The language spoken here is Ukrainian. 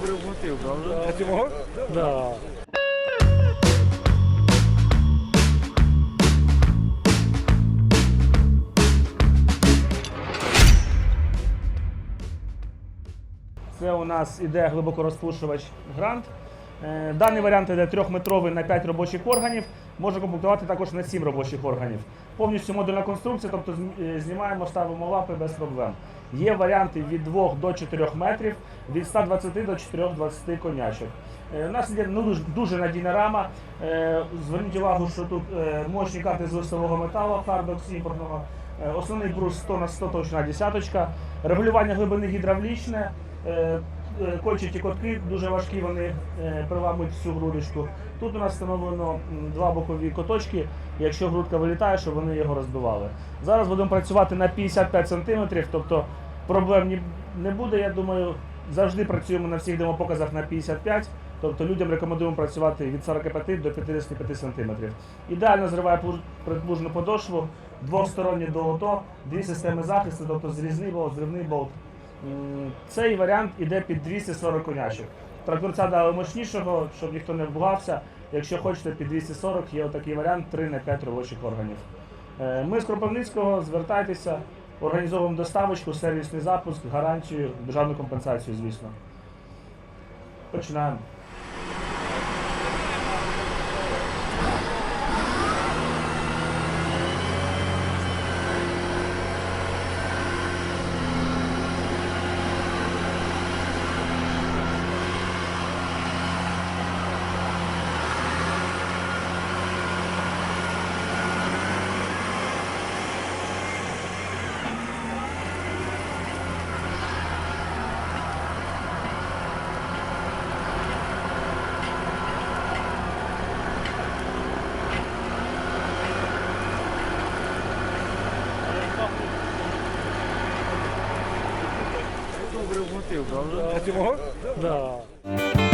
Добрий мотив, правда? А ти мог? Да. Це у нас іде глибокорозпушувач грант. Е, Даний варіант іде 3-метровий на 5 робочих органів, може комплектувати також на 7 робочих органів. Повністю модульна конструкція, тобто е, знімаємо, ставимо лапи без проблем. Є варіанти від 2 до 4 метрів, від 120 до 420 конячок. Е, У нас є ну, дуже, надійна рама. Зверніть увагу, що тут мощні карти з листового металу, хардокс імпортного. Основний брус 100 на 100 точна десяточка. Регулювання глибини гідравлічне. Е, Кольчаті котки дуже важкі, вони е, приламують всю грудочку. Тут у нас встановлено два бокові коточки. Якщо грудка вилітає, щоб вони його розбивали. Зараз будемо працювати на 55 см, тобто проблем не буде. Я думаю, завжди працюємо на всіх демопоказах на 55 Тобто людям рекомендуємо працювати від 45 до 55 см. Ідеально зриває плуж- предплужну подошву, двостороннє долото, дві системи захисту, тобто зрізний болт, зривний болт. Цей варіант іде під 240 конячок. Тракторця дали мощнішого, щоб ніхто не вбугався. Якщо хочете під 240, є отакий варіант 3 на 5 робочих органів. Е, Ми з Кропивницького, звертайтеся, організовуємо доставочку, сервісний запуск, гарантію, державну компенсацію, звісно. Починаємо. Добрий мотив, правда? А ти мого? Да.